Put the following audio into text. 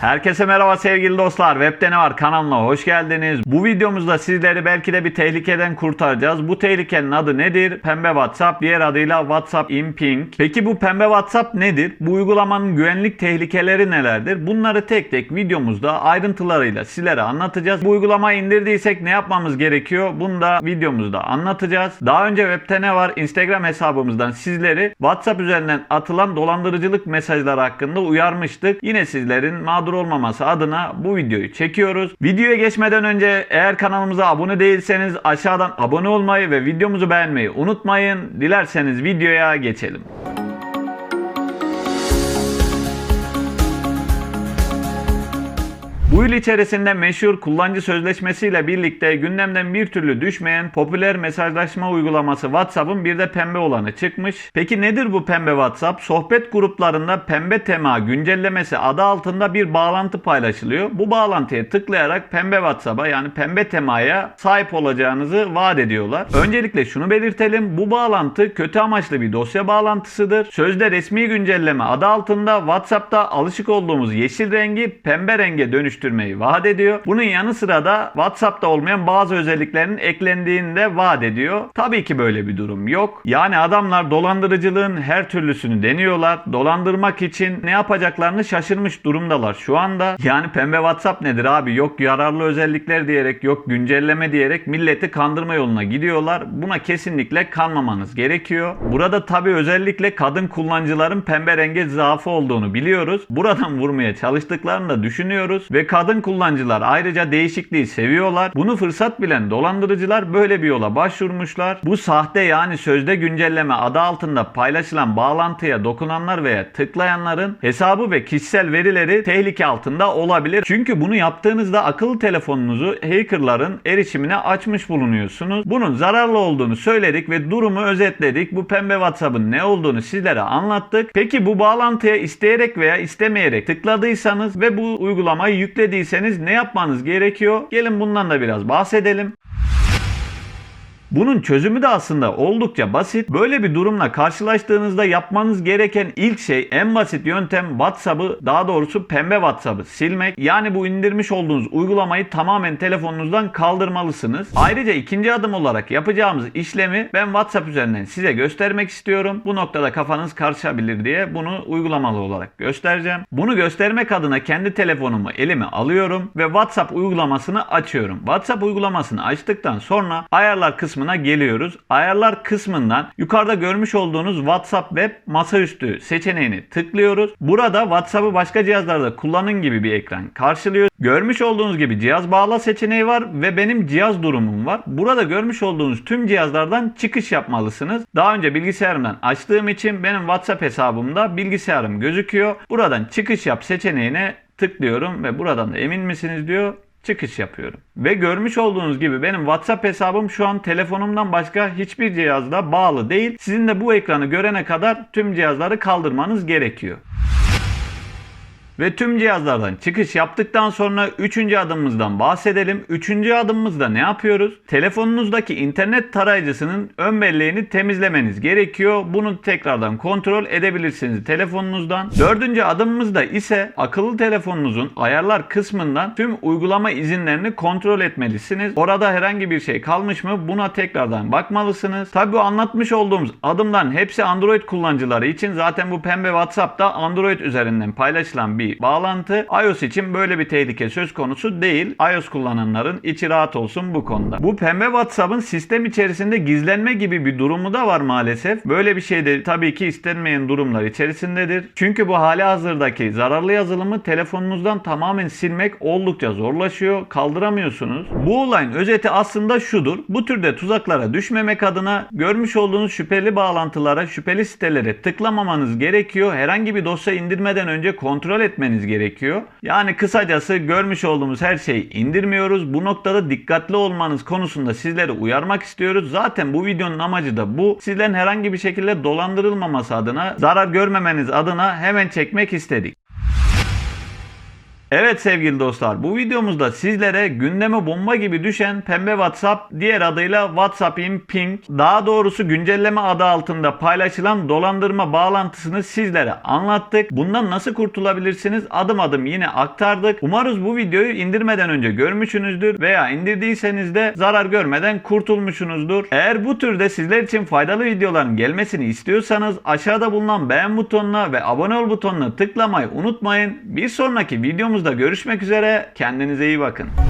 Herkese merhaba sevgili dostlar. Web'de ne var kanalına hoş geldiniz. Bu videomuzda sizleri belki de bir tehlikeden kurtaracağız. Bu tehlikenin adı nedir? Pembe WhatsApp, diğer adıyla WhatsApp Imping. Peki bu pembe WhatsApp nedir? Bu uygulamanın güvenlik tehlikeleri nelerdir? Bunları tek tek videomuzda ayrıntılarıyla sizlere anlatacağız. Bu uygulamayı indirdiysek ne yapmamız gerekiyor? Bunu da videomuzda anlatacağız. Daha önce Web'de ne var? Instagram hesabımızdan sizleri WhatsApp üzerinden atılan dolandırıcılık mesajları hakkında uyarmıştık. Yine sizlerin mağdur olmaması adına bu videoyu çekiyoruz. Videoya geçmeden önce eğer kanalımıza abone değilseniz aşağıdan abone olmayı ve videomuzu beğenmeyi unutmayın. Dilerseniz videoya geçelim. Bu yıl içerisinde meşhur kullanıcı sözleşmesiyle birlikte gündemden bir türlü düşmeyen popüler mesajlaşma uygulaması WhatsApp'ın bir de pembe olanı çıkmış. Peki nedir bu pembe WhatsApp? Sohbet gruplarında pembe tema güncellemesi adı altında bir bağlantı paylaşılıyor. Bu bağlantıya tıklayarak pembe WhatsApp'a yani pembe temaya sahip olacağınızı vaat ediyorlar. Öncelikle şunu belirtelim. Bu bağlantı kötü amaçlı bir dosya bağlantısıdır. Sözde resmi güncelleme adı altında WhatsApp'ta alışık olduğumuz yeşil rengi pembe renge dönüştürmeyi vaat ediyor. Bunun yanı sıra da WhatsApp'ta olmayan bazı özelliklerin eklendiğini de vaat ediyor. Tabii ki böyle bir durum yok. Yani adamlar dolandırıcılığın her türlüsünü deniyorlar. Dolandırmak için ne yapacaklarını şaşırmış durumdalar şu anda. Yani pembe WhatsApp nedir abi? Yok yararlı özellikler diyerek, yok güncelleme diyerek milleti kandırma yoluna gidiyorlar. Buna kesinlikle kanmamanız gerekiyor. Burada tabii özellikle kadın kullanıcıların pembe renge zaafı olduğunu biliyoruz. Buradan vurmaya çalıştıklarını da düşünüyoruz ve kadın kullanıcılar ayrıca değişikliği seviyorlar. Bunu fırsat bilen dolandırıcılar böyle bir yola başvurmuşlar. Bu sahte yani sözde güncelleme adı altında paylaşılan bağlantıya dokunanlar veya tıklayanların hesabı ve kişisel verileri tehlike altında olabilir. Çünkü bunu yaptığınızda akıllı telefonunuzu hackerların erişimine açmış bulunuyorsunuz. Bunun zararlı olduğunu söyledik ve durumu özetledik. Bu pembe WhatsApp'ın ne olduğunu sizlere anlattık. Peki bu bağlantıya isteyerek veya istemeyerek tıkladıysanız ve bu uygulamayı yüklediyseniz ne yapmanız gerekiyor? Gelin bundan da biraz bahsedelim. Bunun çözümü de aslında oldukça basit. Böyle bir durumla karşılaştığınızda yapmanız gereken ilk şey en basit yöntem WhatsApp'ı daha doğrusu pembe WhatsApp'ı silmek. Yani bu indirmiş olduğunuz uygulamayı tamamen telefonunuzdan kaldırmalısınız. Ayrıca ikinci adım olarak yapacağımız işlemi ben WhatsApp üzerinden size göstermek istiyorum. Bu noktada kafanız karışabilir diye bunu uygulamalı olarak göstereceğim. Bunu göstermek adına kendi telefonumu elime alıyorum ve WhatsApp uygulamasını açıyorum. WhatsApp uygulamasını açtıktan sonra ayarlar kısmına geliyoruz. Ayarlar kısmından yukarıda görmüş olduğunuz WhatsApp web masaüstü seçeneğini tıklıyoruz. Burada WhatsApp'ı başka cihazlarda kullanın gibi bir ekran karşılıyor. Görmüş olduğunuz gibi cihaz bağla seçeneği var ve benim cihaz durumum var. Burada görmüş olduğunuz tüm cihazlardan çıkış yapmalısınız. Daha önce bilgisayarımdan açtığım için benim WhatsApp hesabımda bilgisayarım gözüküyor. Buradan çıkış yap seçeneğine tıklıyorum ve buradan da emin misiniz diyor çıkış yapıyorum. Ve görmüş olduğunuz gibi benim WhatsApp hesabım şu an telefonumdan başka hiçbir cihazda bağlı değil. Sizin de bu ekranı görene kadar tüm cihazları kaldırmanız gerekiyor. Ve tüm cihazlardan çıkış yaptıktan sonra üçüncü adımımızdan bahsedelim. Üçüncü adımımızda ne yapıyoruz? Telefonunuzdaki internet tarayıcısının ön belleğini temizlemeniz gerekiyor. Bunu tekrardan kontrol edebilirsiniz telefonunuzdan. Dördüncü adımımızda ise akıllı telefonunuzun ayarlar kısmından tüm uygulama izinlerini kontrol etmelisiniz. Orada herhangi bir şey kalmış mı buna tekrardan bakmalısınız. Tabi bu anlatmış olduğumuz adımların hepsi Android kullanıcıları için zaten bu pembe WhatsApp'ta Android üzerinden paylaşılan bir bağlantı. iOS için böyle bir tehlike söz konusu değil. iOS kullananların içi rahat olsun bu konuda. Bu pembe WhatsApp'ın sistem içerisinde gizlenme gibi bir durumu da var maalesef. Böyle bir şey de tabii ki istenmeyen durumlar içerisindedir. Çünkü bu hali hazırdaki zararlı yazılımı telefonunuzdan tamamen silmek oldukça zorlaşıyor. Kaldıramıyorsunuz. Bu olayın özeti aslında şudur. Bu türde tuzaklara düşmemek adına görmüş olduğunuz şüpheli bağlantılara, şüpheli sitelere tıklamamanız gerekiyor. Herhangi bir dosya indirmeden önce kontrol etmeniz gerekiyor. Yani kısacası görmüş olduğumuz her şeyi indirmiyoruz. Bu noktada dikkatli olmanız konusunda sizleri uyarmak istiyoruz. Zaten bu videonun amacı da bu. Sizlerin herhangi bir şekilde dolandırılmaması adına, zarar görmemeniz adına hemen çekmek istedik. Evet sevgili dostlar bu videomuzda sizlere gündeme bomba gibi düşen pembe WhatsApp diğer adıyla WhatsApp in Pink daha doğrusu güncelleme adı altında paylaşılan dolandırma bağlantısını sizlere anlattık. Bundan nasıl kurtulabilirsiniz adım adım yine aktardık. Umarız bu videoyu indirmeden önce görmüşsünüzdür veya indirdiyseniz de zarar görmeden kurtulmuşsunuzdur. Eğer bu türde sizler için faydalı videoların gelmesini istiyorsanız aşağıda bulunan beğen butonuna ve abone ol butonuna tıklamayı unutmayın. Bir sonraki videomuzda görüşmek üzere. Kendinize iyi bakın.